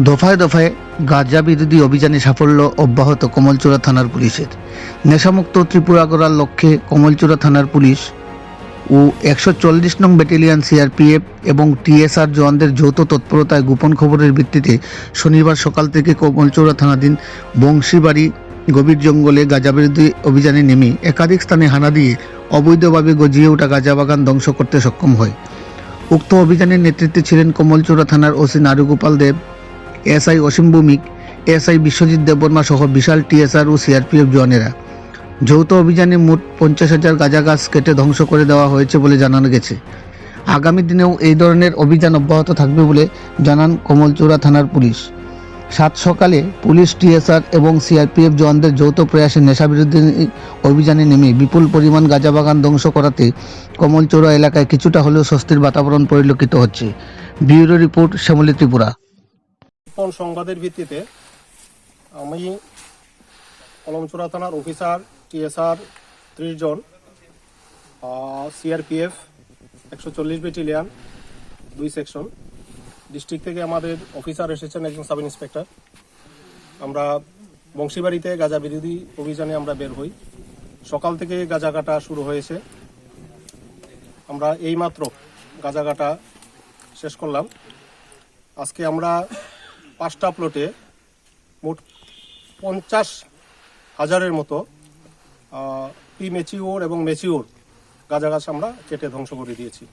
দফায় দফায় গাঁজা বিরোধী অভিযানে সাফল্য অব্যাহত কমলচূড়া থানার পুলিশের। নেশামুক্ত ত্রিপুরা করার লক্ষ্যে কমলচূড়া থানার পুলিশ ও একশো চল্লিশ নং ব্যাটালিয়ন সিআরপিএফ এবং টিএসআর জওয়ানদের যৌথ তৎপরতায় গোপন খবরের ভিত্তিতে শনিবার সকাল থেকে কমলচূড়া থানাধীন বংশীবাড়ি গভীর জঙ্গলে গাঁজা বিরোধী অভিযানে নেমে একাধিক স্থানে হানা দিয়ে অবৈধভাবে গজিয়ে ওঠা গাঁজা বাগান ধ্বংস করতে সক্ষম হয়। উক্ত অভিযানের নেতৃত্বে ছিলেন কমলচূড়া থানার OC Narugopal Deb SI Asim Bhowmik, SI Biswajit Debbarma সহ বিশাল টিএসআর ও সিআরপিএফ জওয়ানেরা। যৌথ অভিযানে মোট পঞ্চাশ হাজার গাঁজা গাছ কেটে ধ্বংস করে দেওয়া হয়েছে বলে জানানো গেছে। আগামী দিনেও এই ধরনের অভিযান অব্যাহত থাকবে বলে জানান কমলচূড়া থানার পুলিশ। সাত সকালে পুলিশ, টিএসআর এবং সিআরপিএফ জওয়ানদের যৌথ প্রয়াসে নেশাবিরোধী অভিযানে নেমে বিপুল পরিমাণ গাঁজা বাগান ধ্বংস করাতে কমলচূড়া এলাকায় কিছুটা হলেও স্বস্তির বাতাবরণ পরিলক্ষিত হচ্ছে। Bureau report Shyamali Tripura. গোপন সংবাদের ভিত্তিতে আমি কলমচূড়া থানার অফিসার, টিএসআর ত্রিশ জন সিআরপিএফ একশো চল্লিশ ব্যাটালিয়ান, দুই সেকশন। ডিস্ট্রিক্ট থেকে আমাদের অফিসার এসেছেন একজন সাব ইন্সপেক্টর। আমরা বংশীবাড়িতে গাঁজা বিরোধী অভিযানে আমরা বের হই। সকাল থেকে গাঁজা কাটা শুরু হয়েছে। আমরা এইমাত্র গাঁজা কাটা শেষ করলাম। আজকে আমরা পাঁচটা প্লটে মোট পঞ্চাশ হাজারের মতো প্রি মেচিওর এবং মেচিওর গাছ আমরা কেটে ধ্বংস করে দিয়েছি।